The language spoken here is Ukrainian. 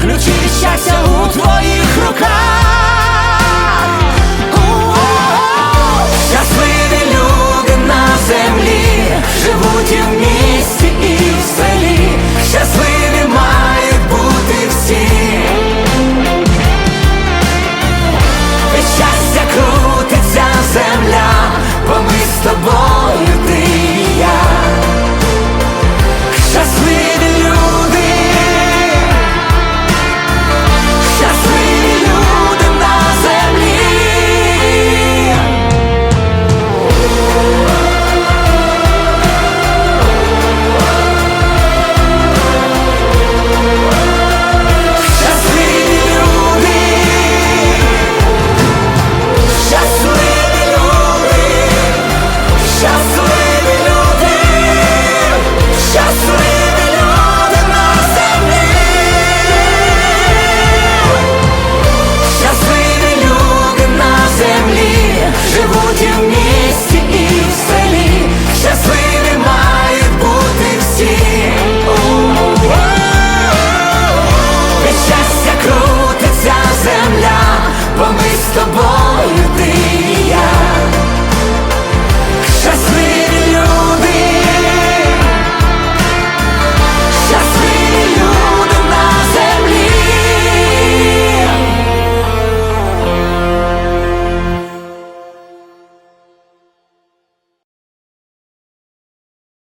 ключі щастя у твоїх руках. У. Щасливі люди на землі, живуть і в місті, і в селі. Щасливі мають бути всі. Від щастя крутиться земля.